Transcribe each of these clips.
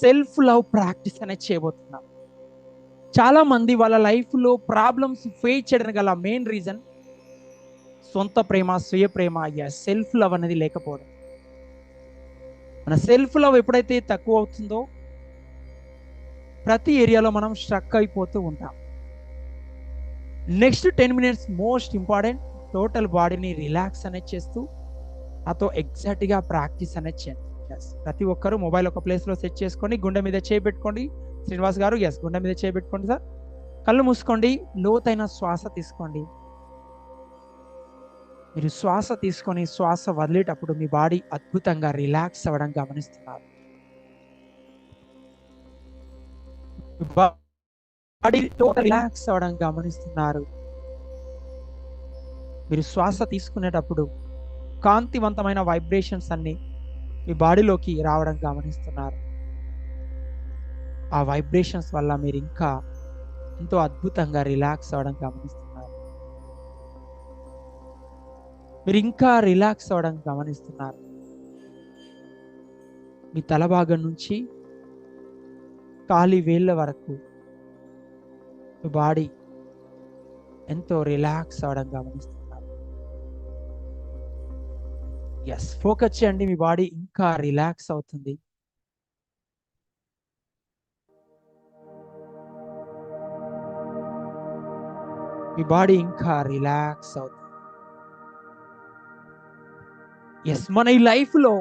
Self love practice అనేది చేయబోతున్నాం. చాలా మంది వాళ్ళ లైఫ్లో ప్రాబ్లమ్స్ ఫేస్ చేయడం గల మెయిన్ రీజన్ సొంత ప్రేమ స్వీయ ప్రేమ అయ్యా సెల్ఫ్ లవ్ అనేది లేకపోవడం. మన సెల్ఫ్ లవ్ ఎప్పుడైతే తక్కువ అవుతుందో ప్రతి ఏరియాలో మనం స్ట్రక్ అయిపోతూ ఉంటాం. Next ten minutes most important total బాడీని రిలాక్స్ అనేది చేస్తూ నాతో ఎగ్జాక్ట్గా ప్రాక్టీస్ అనేది చేయండి. ఎస్ ప్రతి ఒక్కరూ మొబైల్ ఒక ప్లేస్లో సెట్ చేసుకొని గుండె మీద చేపెట్టుకోండి. శ్రీనివాస్ గారు ఎస్ గుండె మీద చేపెట్టుకోండి సార్. కళ్ళు మూసుకోండి లోతైన శ్వాస తీసుకోండి. మీరు శ్వాస తీసుకొని శ్వాస వదిలేటప్పుడు మీ బాడీ అద్భుతంగా రిలాక్స్ అవ్వడం గమనిస్తున్నారు. బాడీ రిలాక్స్ అవ్వడం గమనిస్తున్నారు. మీరు శ్వాస తీసుకునేటప్పుడు కాంతివంతమైన వైబ్రేషన్స్ అన్ని మీ బాడీలోకి రావడం గమనిస్తున్నారు. ఆ వైబ్రేషన్స్ వల్ల మీరు ఇంకా ఎంతో అద్భుతంగా రిలాక్స్ అవ్వడం గమనిస్తున్నారు. మీరు ఇంకా రిలాక్స్ అవ్వడం గమనిస్తున్నారు. మీ తల భాగం నుంచి కాలి వేళ్ళ వరకు మీ బాడీ ఎంతో రిలాక్స్ అవ్వడం గమనిస్తున్నారు ఎస్ ఫోకస్ చేయండి మీ బాడీ ఇంకా రిలాక్స్ అవుతుంది. మీ బాడీ ఇంకా రిలాక్స్ అవుతుంది. ఎస్ మన ఈ లైఫ్లో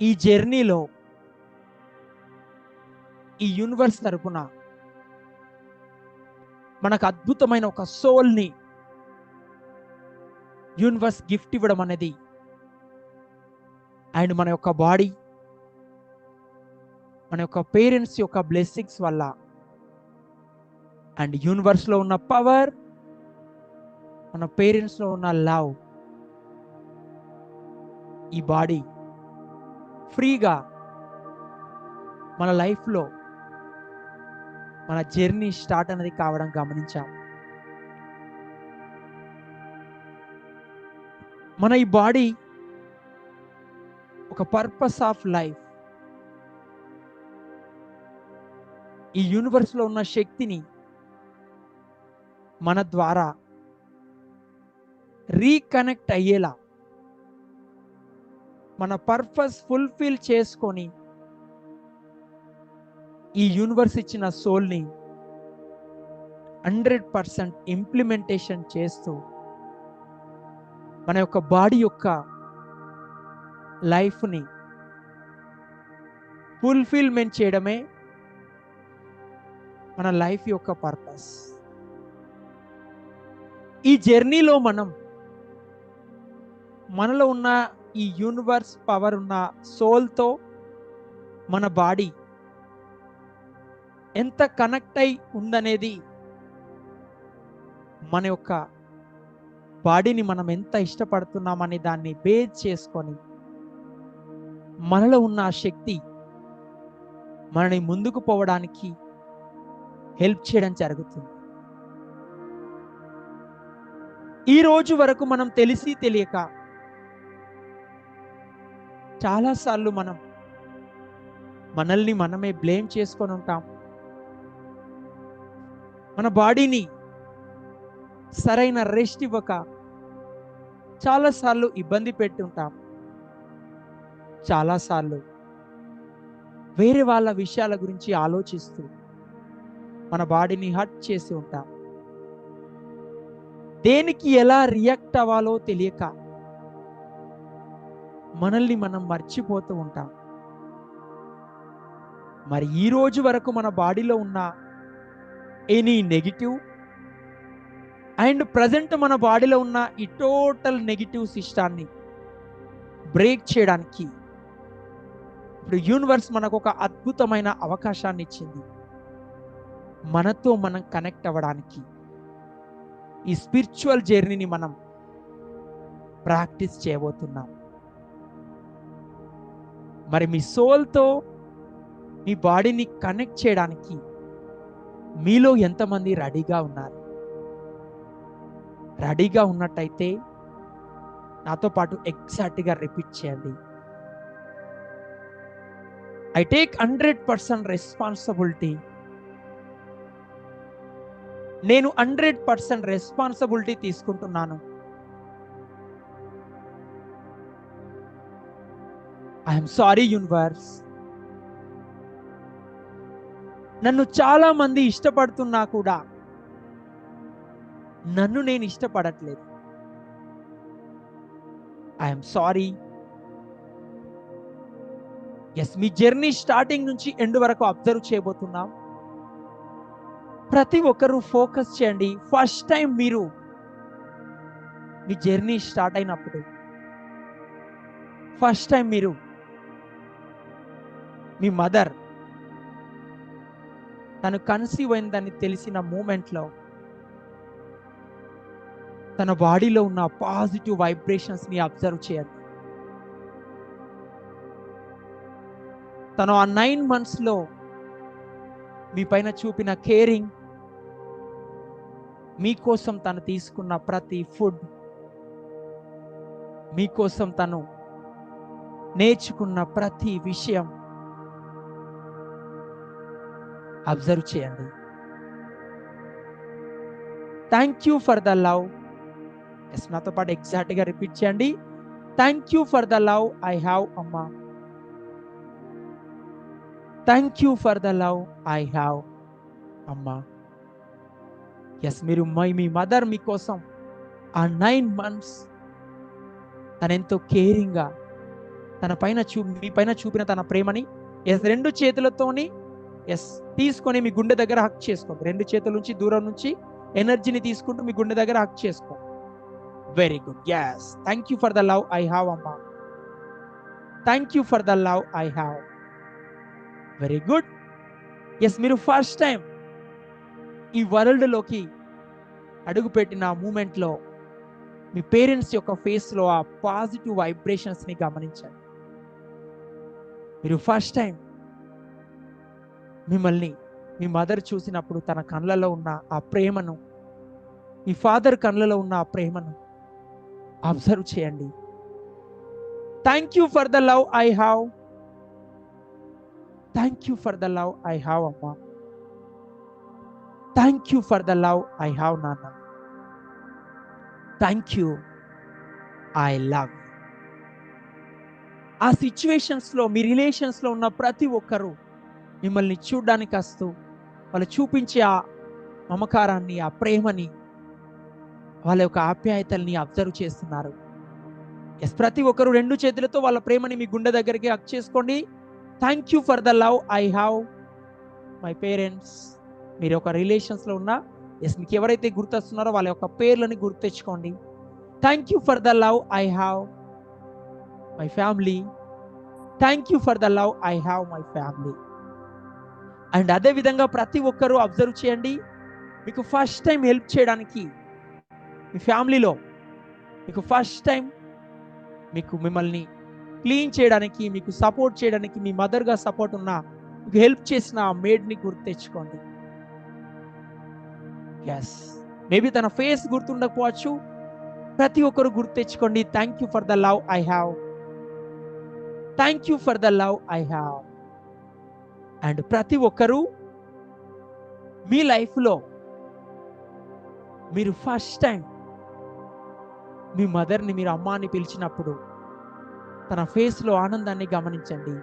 ఈ జర్నీలో ఈ యూనివర్స్ తరపున మనకు అద్భుతమైన ఒక సోల్ని యూనివర్స్ గిఫ్ట్ ఇవ్వడం అనేది. అండ్ మన యొక్క బాడీ మన యొక్క పేరెంట్స్ యొక్క బ్లెస్సింగ్స్ వల్ల. అండ్ యూనివర్స్లో ఉన్న పవర్ మన పేరెంట్స్లో ఉన్న లవ్ ఈ బాడీ ఫ్రీగా మన లైఫ్లో మన జర్నీ స్టార్ట్ అనేది కావడం గమనించాం. మన ఈ బాడీ ఒక పర్పస్ ఆఫ్ లైఫ్. ఈ యూనివర్స్లో ఉన్న శక్తిని మన ద్వారా రీకనెక్ట్ అయ్యేలా మన పర్పస్ ఫుల్ఫిల్ చేసుకొని ఈ యూనివర్స్ ఇచ్చిన సోల్ని హండ్రెడ్ పర్సెంట్ ఇంప్లిమెంటేషన్ చేస్తూ మన యొక్క బాడీ యొక్క లైఫ్ని ఫుల్ఫిల్మెంట్ చేయడమే మన లైఫ్ యొక్క పర్పస్ ఈ జర్నీలో మనం మనలో ఉన్న ఈ యూనివర్స్ పవర్ ఉన్న సోల్తో మన బాడీ ఎంత కనెక్ట్ అయి ఉందనేది మన యొక్క బాడీని మనం ఎంత ఇష్టపడుతున్నామని దాన్ని బేస్ చేసుకొని మనలో ఉన్న ఆ శక్తి మనని ముందుకు పోవడానికి హెల్ప్ చేయడం జరుగుతుంది. ఈ రోజు వరకు మనం తెలిసి తెలియక చాలాసార్లు మనం మనల్ని మనమే బ్లేమ్ చేసుకొని ఉంటాం. మన బాడీని సరైన రెస్ట్ ఇవ్వక చాలాసార్లు ఇబ్బంది పెట్టి ఉంటాం చాలాసార్లు వేరే వాళ్ళ విషయాల గురించి ఆలోచిస్తూ మన బాడీని హర్ట్ చేసి ఉంటాం. దేనికి ఎలా రియాక్ట్ అవ్వాలో తెలియక మనల్ని మనం మర్చిపోతూ ఉంటాం. మరి ఈ రోజు వరకు మన బాడీలో ఉన్న ఎనీ నెగిటివ్ అండ్ ప్రజెంట్ మన బాడీలో ఉన్న ఈ టోటల్ నెగిటివ్ సిస్టాన్ని బ్రేక్ చేయడానికి ఇప్పుడు యూనివర్స్ మనకు ఒక అద్భుతమైన అవకాశాన్ని ఇచ్చింది. మనతో మనం కనెక్ట్ అవ్వడానికి ఈ స్పిరిచువల్ జర్నీని మనం ప్రాక్టీస్ చేయబోతున్నాం. మరి మీ సోల్తో మీ బాడీని కనెక్ట్ చేయడానికి మీలో ఎంతమంది రెడీగా ఉన్నారు? రెడీగా ఉన్నట్టయితే నాతో పాటు ఎగ్జాక్ట్గా రిపీట్ చేయండి. I take hundred percent responsibility నేను హండ్రెడ్ పర్సెంట్ రెస్పాన్సిబిలిటీ తీసుకుంటున్నాను. ఐఎమ్ సారీ యూనివర్స్ నన్ను చాలా మంది ఇష్టపడుతున్నా కూడా నన్ను నేను ఇష్టపడట్లేదు. ఐఎమ్ సారీ ఎస్ మీ జర్నీ స్టార్టింగ్ నుంచి ఎండ్ వరకు అబ్జర్వ్ చేయబోతున్నాం. ప్రతి ఒక్కరూ ఫోకస్ చేయండి. ఫస్ట్ టైం మీరు మీ జర్నీ స్టార్ట్ అయినప్పుడు ఫస్ట్ టైం మీరు మీ మదర్ తను కన్సీవ్ అయిందని తెలిసిన మూమెంట్లో తన బాడీలో ఉన్న పాజిటివ్ వైబ్రేషన్స్ని అబ్జర్వ్ చేయండి తను ఆ నైన్ మంత్స్లో మీ పైన చూపిన కేరింగ్ మీకోసం తను తీసుకున్న ప్రతి ఫుడ్ మీకోసం తను నేర్చుకున్న ప్రతి విషయం అబ్జర్వ్ చేయండి. Thank you for the love I నాతో పాటు ఎగ్జాక్ట్గా రిపీట్ చేయండి. Thank you for the love I have అమ్మా. Thank you for the love I have అమ్మా. ఎస్ మీరు మై మీ మదర్ మీకోసం ఆ నైన్ మంత్స్ తన ఎంతో కేరింగ్గా తన పైన చూ మీ పైన చూపిన తన ప్రేమని ఎస్ రెండు చేతులతోని ఎస్ తీసుకొని మీ గుండె దగ్గర హక్ చేసుకోండి రెండు చేతుల నుంచి దూరం నుంచి ఎనర్జీని తీసుకుంటూ మీ గుండె దగ్గర హక్ చేసుకోండి very good yes thank you for the love I have అమ్మా thank you for the love I have very good yes మీరు ఫస్ట్ టైం ఈ వరల్డ్లోకి అడుగుపెట్టిన మూమెంట్లో మీ పేరెంట్స్ యొక్క ఫేస్లో ఆ పాజిటివ్ వైబ్రేషన్స్ని గమనించండి. మీరు ఫస్ట్ టైం మిమ్మల్ని మీ మదర్ చూసినప్పుడు తన కళ్ళలో ఉన్న ఆ ప్రేమను మీ ఫాదర్ కళ్ళలో ఉన్న ఆ ప్రేమను అబ్జర్వ్ చేయండి. Thank you for the love I have thank you for the love I have అమ్మా thank you for the love I have నాన్న థ్యాంక్ యూ ఐ లవ్ ఆ సిచ్యువేషన్స్లో మీ రిలేషన్స్లో ఉన్న ప్రతి ఒక్కరూ మిమ్మల్ని చూడడానికి వస్తూ వాళ్ళు చూపించే ఆ మమకారాన్ని ఆ ప్రేమని వాళ్ళ యొక్క ఆప్యాయతల్ని అబ్జర్వ్ చేస్తున్నారు. ఎస్ ప్రతి ఒక్కరు రెండు చేతులతో వాళ్ళ ప్రేమని మీ గుండె దగ్గరికి హక్ చేసుకోండి. Thank you for the love I have my parents మీరు ఒక రిలేషన్స్లో ఉన్న ఎస్ మీకు ఎవరైతే గుర్తొస్తున్నారో వాళ్ళ యొక్క పేర్లని గుర్తు తెచ్చుకోండి. Thank you for the love I have my family thank you for the love I have my family and అదే విధంగా ప్రతి ఒక్కరూ అబ్జర్వ్ చేయండి. మీకు ఫస్ట్ టైం హెల్ప్ చేయడానికి మీ ఫ్యామిలీలో మీకు ఫస్ట్ టైం మీకు మిమ్మల్ని క్లీన్ చేయడానికి మీకు సపోర్ట్ చేయడానికి మీ మదర్గా సపోర్ట్ ఉన్న మీకు హెల్ప్ చేసిన ఆ మేడ్ని గుర్తు తెచ్చుకోండి. ఎస్ మేబీ తన ఫేస్ గుర్తుండకపోవచ్చు. ప్రతి ఒక్కరు గుర్తు తెచ్చుకోండి. Thank you for the love I have thank you for the love I have and ప్రతి ఒక్కరూ మీ లైఫ్లో మీరు ఫస్ట్ టైం మీ మదర్ని మీరు అమ్మ అని పిలిచినప్పుడు తన ఫేస్లో ఆనందాన్ని గమనించండి.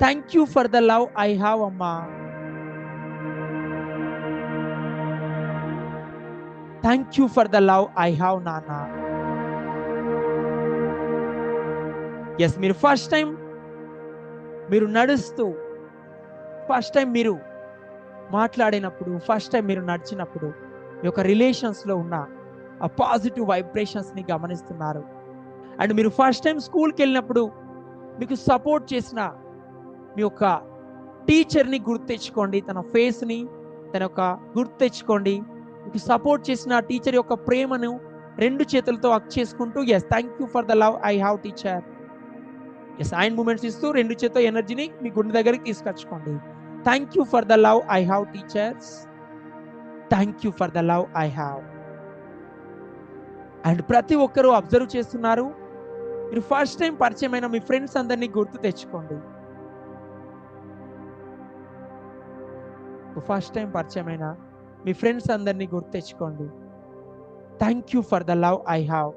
Thank you for the love I have అమ్మా. Thank you for the love I have నాన్న. ఎస్ మీరు ఫస్ట్ టైం మీరు నడుస్తూ ఫస్ట్ టైం మీరు మాట్లాడినప్పుడు ఫస్ట్ టైం మీరు నడిచినప్పుడు మీ యొక్క రిలేషన్స్లో ఉన్న ఆ పాజిటివ్ వైబ్రేషన్స్ని గమనిస్తున్నారు. అండ్ మీరు ఫస్ట్ టైం స్కూల్కి వెళ్ళినప్పుడు మీకు సపోర్ట్ చేసిన మీ యొక్క టీచర్ని గుర్తు తెచ్చుకోండి తన ఫేస్ని తన యొక్క గుర్తు తెచ్చుకోండి. మీకు సపోర్ట్ చేసిన టీచర్ యొక్క ప్రేమను రెండు చేతులతో అక్ చేసుకుంటూ yes thank you for the love I have teacher yes ఆయన మూమెంట్స్ ఇస్తూ రెండు చేతితో ఎనర్జీని మీ గుండె దగ్గరికి తీసుకొచ్చుకోండి. Thank you for the love I have teachers thank you for the love I have and ప్రతి ఒక్కరూ అబ్జర్వ్ చేస్తున్నారు. మీరు ఫస్ట్ టైం పరిచయమైన మీ ఫ్రెండ్స్ అందరినీ గుర్తు తెచ్చుకోండి. ఫస్ట్ టైం పరిచయమైన మీ ఫ్రెండ్స్ అందరినీ గుర్తు తెచ్చుకోండి. Thank you for the love I have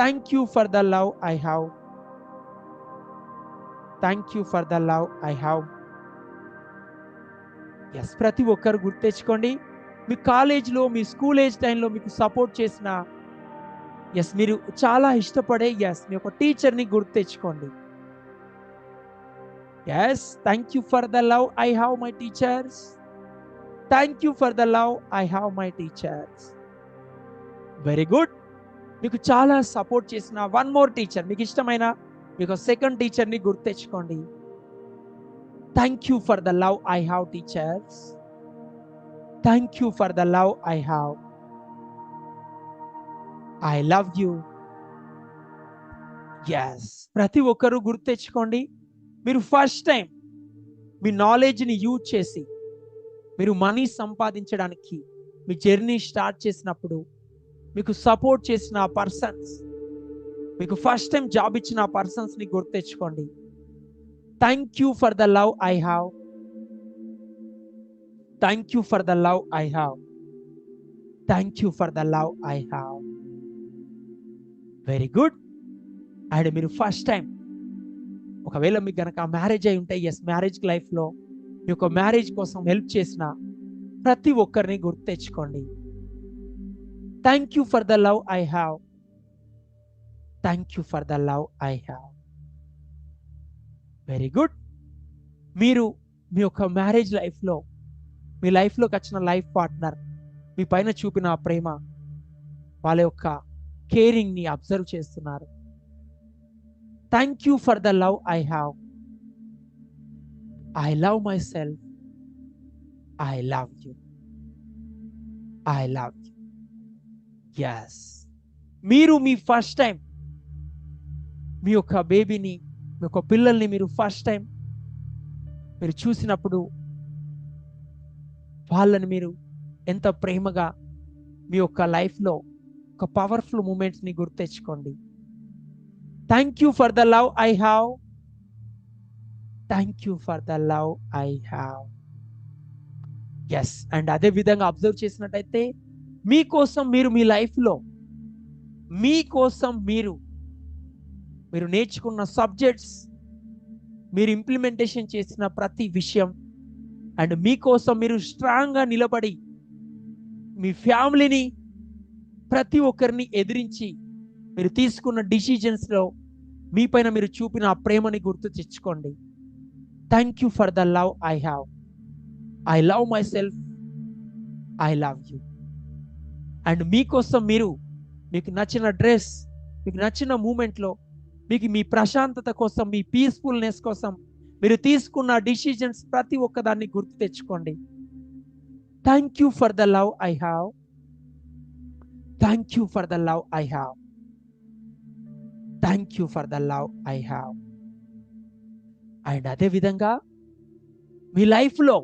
thank you for the love I have thank you for the love I have yes ప్రతి ఒక్కరు గుర్తు తెచ్చుకోండి. మీ కాలేజ్లో మీ స్కూల్ ఏజ్ టైంలో మీకు సపోర్ట్ చేసిన ఎస్ మీరు చాలా ఇష్టపడే ఎస్ మీ ఒక టీచర్ని గుర్తు తెచ్చుకోండి. Yes thank you for the love I have my teachers thank you for the love I have my teachers very good మీకు చాలా సపోర్ట్ చేసిన వన్ మోర్ టీచర్ మీకు ఇష్టమైన మీకు సెకండ్ టీచర్ని గుర్తు తెచ్చుకోండి. Thank you for the love I have teachers thank you for the love I have I love you yes ప్రతి ఒక్కరూ గుర్తు తెచ్చుకోండి. మీరు ఫస్ట్ టైం మీ నాలెడ్జ్ని యూజ్ చేసి మీరు మనీ సంపాదించడానికి మీ జర్నీ స్టార్ట్ చేసినప్పుడు మీకు సపోర్ట్ చేసిన పర్సన్స్ మీకు ఫస్ట్ టైం జాబ్ ఇచ్చిన పర్సన్స్ని గుర్తు తెచ్చుకోండి. Thank you for the love I have thank you for the love I have thank you for the love I have very good and మీరు first time ఒకవేళ మీకు గనక మ్యారేజ్ అయి ఉంటే ఎస్ మ్యారేజ్ లైఫ్లో మీ యొక్క మ్యారేజ్ కోసం హెల్ప్ చేసిన ప్రతి ఒక్కరిని గుర్తు తెచ్చుకోండి. Thank you for the love I have thank you for the love I have very good మీరు మీ యొక్క మ్యారేజ్ లైఫ్లో మీ లైఫ్లోకి వచ్చిన లైఫ్ పార్ట్నర్ మీ పైన చూపిన ప్రేమ వాళ్ళ యొక్క కేరింగ్ని అబ్జర్వ్ చేస్తున్నారు. Thank you for the love I have I love myself I love you I love you yes మీరు మీ ఫస్ట్ టైం మీ యొక్క బేబీని మీ యొక్క పిల్లల్ని మీరు ఫస్ట్ టైం మీరు చూసినప్పుడు వాళ్ళని మీరు ఎంత ప్రేమగా మీ యొక్క లైఫ్లో ఒక పవర్ఫుల్ మూమెంట్స్ని గుర్తు తెచ్చుకోండి. Thank you for the love I have thank you for the love I have yes and అదే విధంగా అబ్జర్వ్ చేసినట్టయితే మీకోసం మీరు మీ లైఫ్లో మీకోసం మీరు మీరు నేర్చుకున్న సబ్జెక్ట్స్ మీరు ఇంప్లిమెంటేషన్ చేసిన ప్రతి విషయం అండ్ మీకోసం మీరు స్ట్రాంగ్గా నిలబడి మీ ఫ్యామిలీని ప్రతి ఒక్కరిని ఎదిరించి మీరు తీసుకున్న డిసిజన్స్లో మీ పైన మీరు చూపిన ఆ ప్రేమని గుర్తు తెచ్చుకోండి. Thank you for the love I have I love myself I love you and మీకోసం మీరు మీకు నచ్చిన డ్రెస్ మీకు నచ్చిన మూమెంట్లో మీకు మీ ప్రశాంతత కోసం మీ పీస్ఫుల్నెస్ కోసం మీరు తీసుకున్న డిసిజన్స్ ప్రతి ఒక్కదాన్ని గుర్తు తెచ్చుకోండి. Thank you for the love I have thank you for the love I have thank you for the love I have and అదే విధంగా మీ లైఫ్లో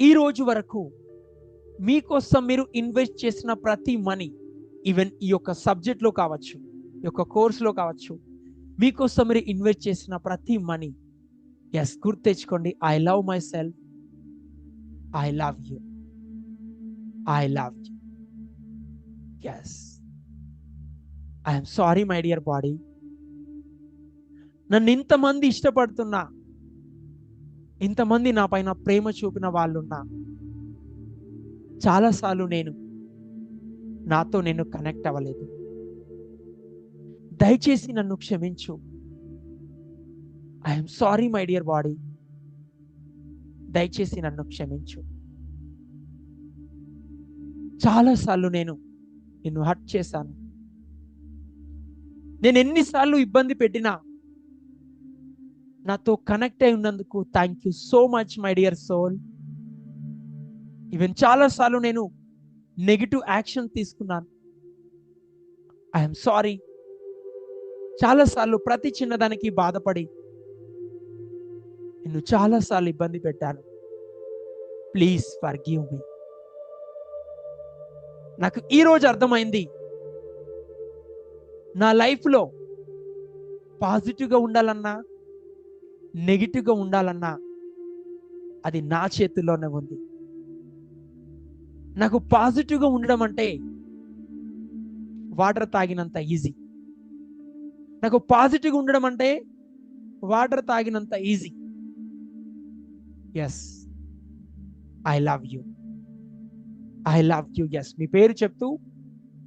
ఈ రోజు వరకు మీకోసం మీరు ఇన్వెస్ట్ చేసిన ప్రతి మనీ ఈవెన్ ఈ యొక్క సబ్జెక్ట్లో కావచ్చు ఈ యొక్క కోర్సులో కావచ్చు మీకోసం మీరు ఇన్వెస్ట్ చేసిన ప్రతి మనీ ఎస్ గుర్తు తెచ్చుకోండి. I love myself I love you I love you yes I'm sorry my dear body నన్ను ఇంతమంది ఇష్టపడుతున్నా. ఇంతమంది నా పైన ప్రేమ చూపిన వాళ్ళున్నా. చాలాసార్లు నేను నాతో నేను కనెక్ట్ అవ్వలేదు. దయచేసి నన్ను క్షమించు. I'm sorry my dear body దయచేసి నన్ను క్షమించు. చాలాసార్లు నేను నిన్ను హర్ట్ చేశాను. నేను ఎన్నిసార్లు ఇబ్బంది పెట్టినా నాతో కనెక్ట్ అయి ఉన్నందుకు thank you so much my dear soul even చాలాసార్లు నేను నెగిటివ్ యాక్షన్ తీసుకున్నాను. ఐఎమ్ సారీ చాలాసార్లు ప్రతి చిన్నదానికి బాధపడి నిన్ను చాలాసార్లు ఇబ్బంది పెట్టాను. ప్లీజ్ ఫర్ గివ్ మీ నాకు ఈరోజు అర్థమైంది. నా లైఫ్లో పాజిటివ్గా ఉండాలన్నా నెగిటివ్గా ఉండాలన్నా అది నా చేతుల్లోనే ఉంది. నాకు పాజిటివ్గా ఉండడం అంటే వాటర్ తాగినంత ఈజీ. నాకు పాజిటివ్గా ఉండడం అంటే water తాగినంత easy. Yes I love you I love you yes మీ పేరు చెప్తూ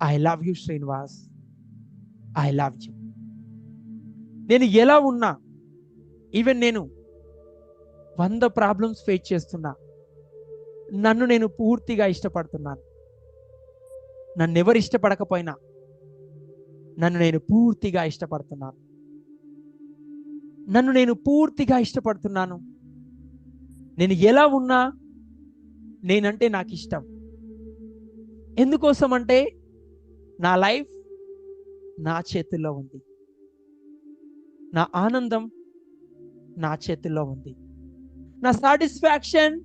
I love you Srinivas I love you నేను ఎలా ఉన్నా ఈవెన్ నేను వంద ప్రాబ్లమ్స్ ఫేస్ చేస్తున్నా నన్ను నేను పూర్తిగా ఇష్టపడుతున్నాను. నన్ను ఎవరు ఇష్టపడకపోయినా నన్ను నేను పూర్తిగా ఇష్టపడుతున్నాను. నన్ను నేను పూర్తిగా ఇష్టపడుతున్నాను. నేను ఎలా ఉన్నా నేనంటే నాకు ఇష్టం ఎందుకోసం అంటే నా లైఫ్ నా చేతుల్లో ఉంది. నా ఆనందం నా చేతుల్లో ఉంది. నా సాటిస్ఫాక్షన్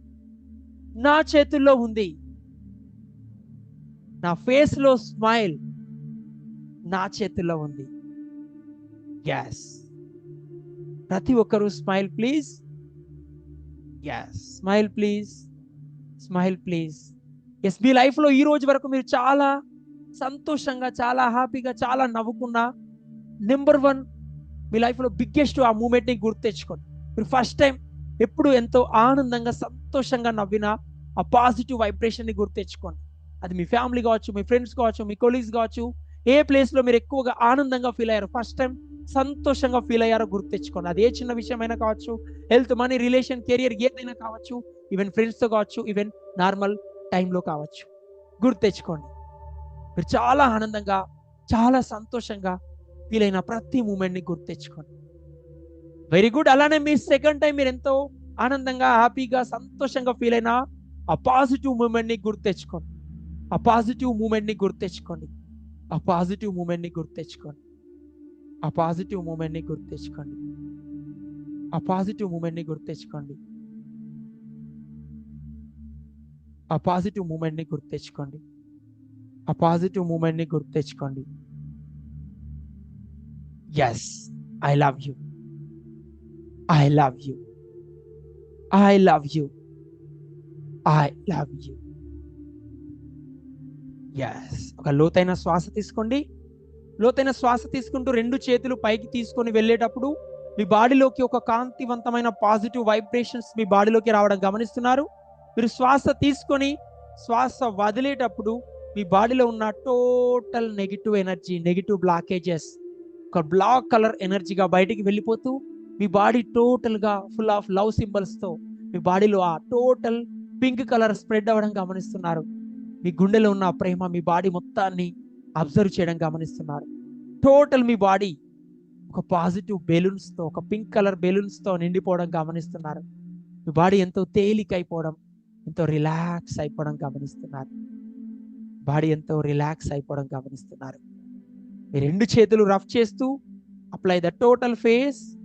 నా చేతుల్లో ఉంది. నా ఫేస్లో స్మైల్ నా చేతుల్లో ఉంది. గ్యాస్ ప్రతి ఒక్కరూ smile please. Yes smile please smile please yes మీ లైఫ్లో ఈ రోజు వరకు మీరు చాలా సంతోషంగా చాలా హ్యాపీగా చాలా నవ్వుకున్నా నెంబర్ వన్ మీ లైఫ్లో బిగ్గెస్ట్ ఆ మూమెంట్ని గుర్తు తెచ్చుకోండి. మీరు ఫస్ట్ టైం ఎప్పుడు ఎంతో ఆనందంగా సంతోషంగా నవ్విన ఆ పాజిటివ్ వైబ్రేషన్ని గుర్తు తెచ్చుకోండి. అది మీ ఫ్యామిలీ కావచ్చు మీ ఫ్రెండ్స్ కావచ్చు మీ కొలీగ్స్ కావచ్చు ఏ ప్లేస్లో మీరు ఎక్కువగా ఆనందంగా ఫీల్ అయ్యారు ఫస్ట్ టైం సంతోషంగా ఫీల్ అయ్యారో గుర్తు తెచ్చుకోండి. అది ఏ చిన్న విషయమైనా కావచ్చు హెల్త్ మనీ రిలేషన్ కెరియర్ ఏదైనా కావచ్చు ఈవెన్ ఫ్రెండ్స్తో కావచ్చు ఈవెన్ నార్మల్ టైంలో కావచ్చు. గుర్తు తెచ్చుకోండి. మీరు చాలా ఆనందంగా చాలా సంతోషంగా ఫీల్ అయిన ప్రతి మూమెంట్ని గుర్తు తెచ్చుకోండి. వెరీ గుడ్ అలానే మీ సెకండ్ టైం మీరు ఎంతో ఆనందంగా హ్యాపీగా సంతోషంగా ఫీల్ అయిన ఆ పాజిటివ్ మూమెంట్ని గుర్తు తెచ్చుకోండి. ఆ పాజిటివ్ మూమెంట్ని గుర్తు తెచ్చుకోండి. ఆ పాజిటివ్ మూమెంట్ని గుర్తు తెచ్చుకోండి. ఆ పాజిటివ్ మూమెంట్ని గుర్తు తెచ్చుకోండి. ఆ పాజిటివ్ మూమెంట్ని గుర్తు తెచ్చుకోండి. ఆ పాజిటివ్ మూమెంట్ని గుర్తు తెచ్చుకోండి. ఆ పాజిటివ్ మూమెంట్ని గుర్తు తెచ్చుకోండి. Yes I love you I love you I love you I love you yes ఒక లోతైన శ్వాస తీసుకోండి. లోతైన శ్వాస తీసుకుంటూ రెండు చేతులు పైకి తీసుకొని వెళ్ళేటప్పుడు మీ బాడీలోకి ఒక కాంతివంతమైన పాజిటివ్ వైబ్రేషన్స్ మీ బాడీలోకి రావడం గమనిస్తున్నారు. మీరు శ్వాస తీసుకొని శ్వాస వదిలేటప్పుడు మీ బాడీలో ఉన్న total negative energy negative blockages ఒక బ్లాక్ కలర్ ఎనర్జీగా బయటికి వెళ్ళిపోతూ మీ బాడీ టోటల్గా ఫుల్ ఆఫ్ లవ్ సింబల్స్తో మీ బాడీలో ఆ టోటల్ పింక్ కలర్ స్ప్రెడ్ అవ్వడం గమనిస్తున్నారు. మీ గుండెలో ఉన్న ప్రేమ మీ బాడీ మొత్తాన్ని అబ్జర్వ్ చేయడం గమనిస్తున్నారు. టోటల్ మీ బాడీ ఒక పాజిటివ్ బెలూన్స్తో ఒక పింక్ కలర్ బెలూన్స్తో నిండిపోవడం గమనిస్తున్నారు. మీ బాడీ ఎంతో తేలికైపోవడం ఎంతో రిలాక్స్ అయిపోవడం గమనిస్తున్నారు. బాడీ ఎంతో రిలాక్స్ అయిపోవడం గమనిస్తున్నారు. మీ రెండు చేతులు రఫ్ చేస్తూ apply the total face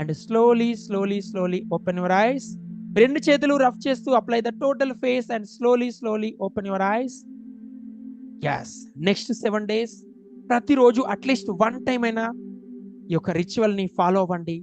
and slowly slowly slowly open your eyes రెండు చేతులు రఫ్ చేస్తూ apply the total face and slowly slowly open your eyes yes next seven days ప్రతిరోజు అట్లీస్ట్ వన్ టైం అయినా ఈ యొక్క రిచువల్ని ఫాలో అవ్వండి.